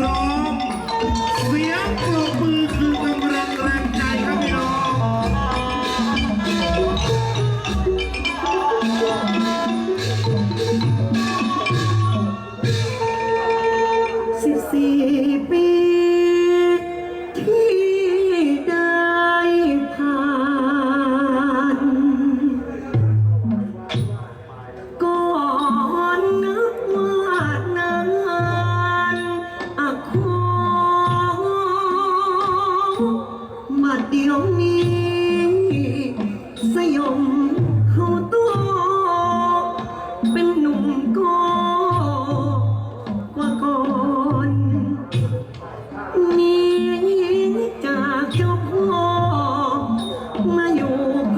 wrong.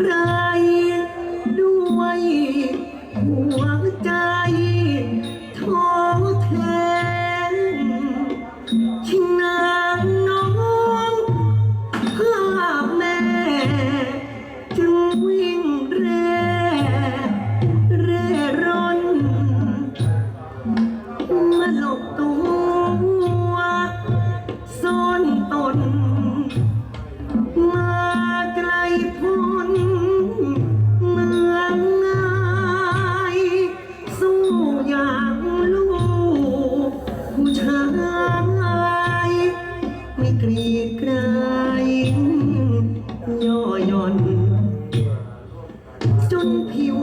ไคร ด้วยหัวใจท้อแท้ชิงนางน้องภาพแม่ จึงวิ อย่างลูกผู้ชายไม่กรีดกรายย่อหย่อน จนผิว